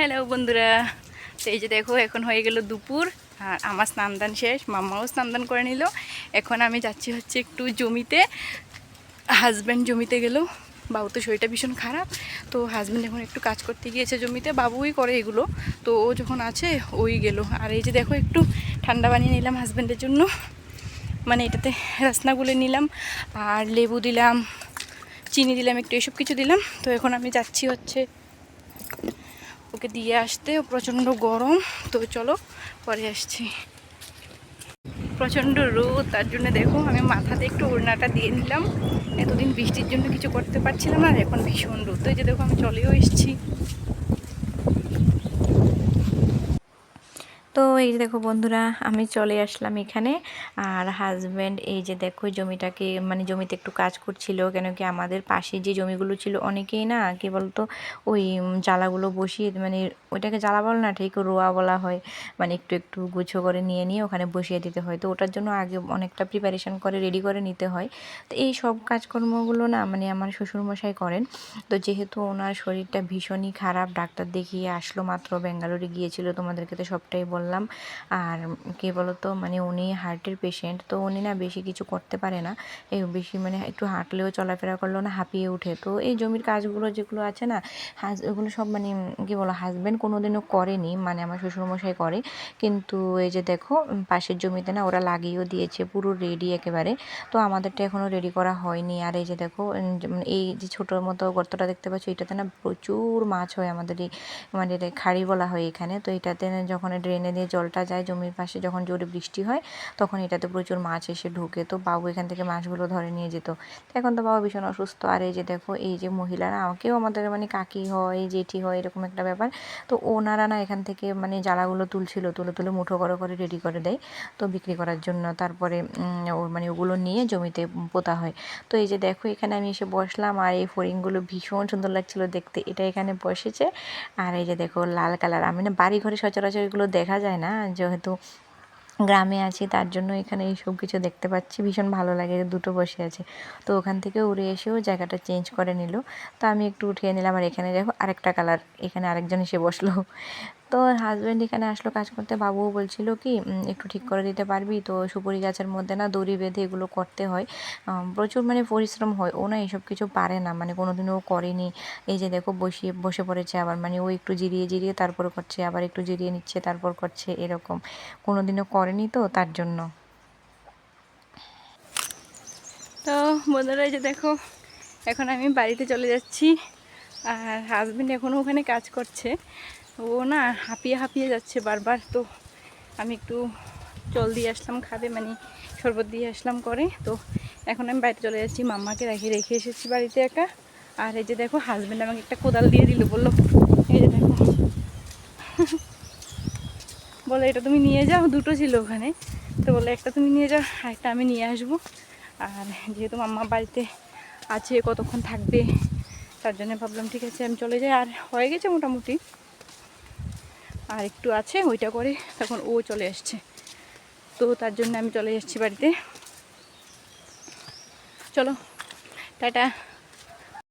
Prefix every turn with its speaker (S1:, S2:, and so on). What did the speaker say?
S1: Hello বন্ধুরা। তো এই যে দেখো, এখন হয়ে গেল দুপুর, আর আমার স্নান দান শেষ, মাম্মাও স্নান দান করে নিল। এখন আমি যাচ্ছি হচ্ছে একটু জমিতে। হাজব্যান্ড জমিতে গেল। বাবু তো শরীরটা ভীষণ খারাপ, তো হাজব্যান্ড এখন একটু কাজ করতে গিয়েছে জমিতে, বাবুই করে এগুলো। তো ও যখন আছে, ওই গেল। আর এই যে দেখো, একটু ঠান্ডা বানিয়ে নিলাম হাজব্যান্ডের জন্য। মানে এটাতে রাসনাগুলো নিলাম, আর লেবু দিলাম, চিনি দিলাম, একটু এসব কিছু দিলাম। তো এখন আমি যাচ্ছি হচ্ছে ওকে দিয়ে আসতে প্রচণ্ড গরম। তো চলো, পরে আসছি। প্রচণ্ড রোদ, তার জন্য দেখো, আমি মাথাতে একটু ওড়নাটা দিয়ে নিলাম। এতদিন বৃষ্টির জন্য কিছু করতে পারছিলাম আর এখন ভীষণ রোদ। তো যে দেখো, আমি চলেও এসেছি।
S2: তো এই যে দেখো বন্ধুরা, আমি চলে আসলাম এখানে। আর হাজব্যান্ড এই যে দেখো জমিটাকে মানে জমিতে একটু কাজ করছিল, কেন কি আমাদের পাশে যে জমিগুলো ছিল অনেকেই না, কি বলতো, ওই জ্বালাগুলো বসিয়ে মানে ওইটাকে জ্বালা বল না, ঠিক রোয়া বলা হয় মানে একটু একটু গুছো করে নিয়ে নিয়ে ওখানে বসিয়ে দিতে হয়। তো ওটার জন্য আগে অনেকটা প্রিপারেশন করে রেডি করে নিতে হয়। তো এই সব কাজকর্মগুলো না মানে আমার শ্বশুরমশাই করেন। তো যেহেতু ওনার শরীরটা ভীষণই খারাপ, ডাক্তার দেখিয়ে আসলো, মাত্র ব্যাঙ্গালোরে গিয়েছিল, তোমাদেরকে তো সবটাই বললাম। আর কি বলতো মানে উনি হার্টের পেশেন্ট তো উনি না বেশি কিছু করতে পারে না। এই বেশি মানে একটু হাঁটলেও চলাফেরা করলেও না, হাঁপিয়ে ওঠে তো এই জমির কাজগুলো যেগুলো আছে না, হাজ ওগুলো সব মানে কী বলো হাজব্যান্ড কোনোদিনও করেনি মানে আমার শ্বশুরমশাই করে। কিন্তু এই যে দেখো, পাশের জমিতে না ওরা লাগিয়েও দিয়েছে, পুরো রেডি একেবারে। তো আমাদেরটা এখনও রেডি করা হয়নি। আর এই যে দেখো এই যে ছোটোর মতো গর্তটা দেখতে পাচ্ছ, এটাতে না প্রচুর মাছ হয় আমাদের এই মানে খাড়ি বলা হয় এখানে। তো এটাতে যখন ড্রেনে দিয়ে জলটা যায়, জমির পাশে যখন জোরে বৃষ্টি হয়, তখন এটাতে প্রচুর মাছ এসে ঢুকে। তো বাবু এখান থেকে মাছগুলো ধরে নিয়ে যেত। এখন তো বাবা ভীষণ অসুস্থ। আর এই যে দেখো, এই যে মহিলারা, আমাকেও আমাদের মানে কাকি হয়, জেঠি হয়, এরকম একটা ব্যাপার। তো ওনারা না এখান থেকে মানে জ্বালাগুলো তুলছিল, তুলে তুলে মুঠো করে করে রেডি করে দেয়। তো বিক্রি করার জন্য তারপরে ও মানে ওগুলো নিয়ে জমিতে পোতা হয়। তো এই যে দেখো, এখানে আমি এসে বসলাম। আর এই ফড়িংগুলো ভীষণ সুন্দর লাগছিল দেখতে। এটা এখানে বসেছে। আর এই যে দেখো, লাল কালার। আমি না বাড়ি ঘরে সচরাচর এগুলো দেখা যায় না। যেহেতু গ্রামে আছি, তার জন্য এখানে এই সব কিছু দেখতে পাচ্ছি। ভীষণ ভালো লাগে দুটো বসে আছে। তো ওখান থেকে উড়ে এসেও জায়গাটা চেঞ্জ করে নিল। তো আমি একটু উঠিয়ে নিলাম আর এখানে দেখো আরেকটা কালার এখানে আরেকজন এসে বসল। তো হাজব্যান্ড এখানে আসলো কাজ করতে। বাবুও বলছিল কি একটু ঠিক করে দিতে পারবি। তো সুপুরি গাছের মধ্যে না দড়ি বেঁধে এগুলো করতে হয়। প্রচুর মানে পরিশ্রম হয়। ও না এসব কিছু পারে না। মানে কোনোদিনও ও করেনি। এই যে দেখো বসিয়ে বসে পড়েছে আবার। মানে ও একটু জিরিয়ে জিরিয়ে তারপর করছে, আবার একটু জিরিয়ে নিচ্ছে, তারপর করছে এরকম। কোনোদিনও করেনি তো তার জন্য।
S1: তো বন্ধুরা, এই যে দেখো, এখন আমি বাড়িতে চলে যাচ্ছি। আর হাজব্যান্ড এখনও ওখানে কাজ করছে। ও না, হাঁপিয়ে হাঁপিয়ে যাচ্ছে বারবার। তো আমি একটু জল দিয়ে আসলাম, খাবে মানে শরবত দিয়ে আসলাম করে। তো এখন আমি বাড়িতে চলে যাচ্ছি, মাম্মাকে রেখে রেখে এসেছি বাড়িতে একা। আর এই যে দেখো হাজব্যান্ড আমাকে একটা কোদাল দিয়ে দিল, বলল, এই যে দেখো। বলে, এটা তুমি নিয়ে যাও, দুটো ছিল ওখানে। তো বলে, একটা তুমি নিয়ে যাও একটা আমি নিয়ে আসব। আর যেহেতু মাম্মা বাড়িতে আছে, কতক্ষণ থাকবে, তার জন্য ভাবলাম, ঠিক আছে, আমি চলে যাই। আর হয়ে গেছে মোটামুটি। আর একটু আছে, ওইটা করে তখন ও চলে আসছে। তো তার জন্য আমি চলে যাচ্ছি বাড়িতে। চলো, টাটা।